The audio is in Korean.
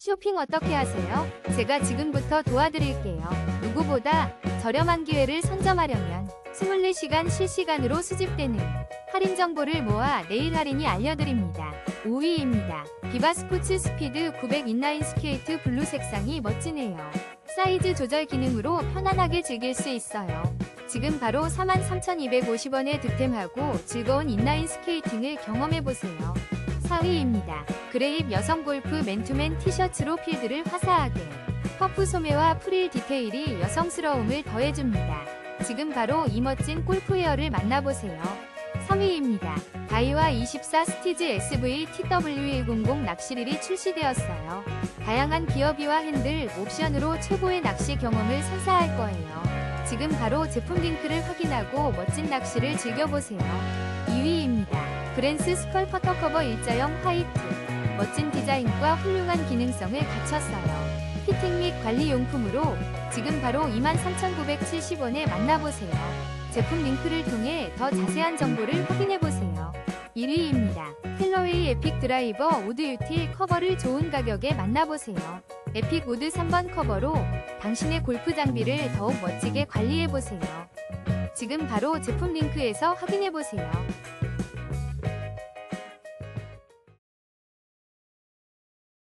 쇼핑 어떻게 하세요? 제가 지금부터 도와드릴게요. 누구보다 저렴한 기회를 선점하려면 24시간 실시간으로 수집되는 할인 정보를 모아 내일 할인이 알려드립니다. 5위입니다. 비바 스포츠 스피드 900 인라인 스케이트 블루 색상이 멋지네요. 사이즈 조절 기능으로 편안하게 즐길 수 있어요. 지금 바로 43,250원에 득템하고 즐거운 인라인 스케이팅을 경험해보세요. 4위입니다. 그레입 여성 골프 맨투맨 티셔츠로 필드를 화사하게. 퍼프 소매와 프릴 디테일이 여성스러움을 더해줍니다. 지금 바로 이 멋진 골프웨어를 만나보세요. 3위입니다. 다이와 24 스티즈 SV TW100 낚시릴이 출시되었어요. 다양한 기어비와 핸들, 옵션으로 최고의 낚시 경험을 선사할 거예요. 지금 바로 제품 링크를 확인하고 멋진 낚시를 즐겨보세요. 2위입니다. 브랜스 스컬 퍼터 커버 일자형 화이트. 멋진 디자인과 훌륭한 기능성을 갖췄어요. 피팅 및 관리 용품으로 지금 바로 23,970원에 만나보세요. 제품 링크를 통해 더 자세한 정보를 확인해보세요. 1위입니다. 텔러웨이 에픽 드라이버 우드 유틸 커버를 좋은 가격에 만나보세요. 에픽 우드 3번 커버로 당신의 골프 장비를 더욱 멋지게 관리해보세요. 지금 바로 제품 링크에서 확인해보세요.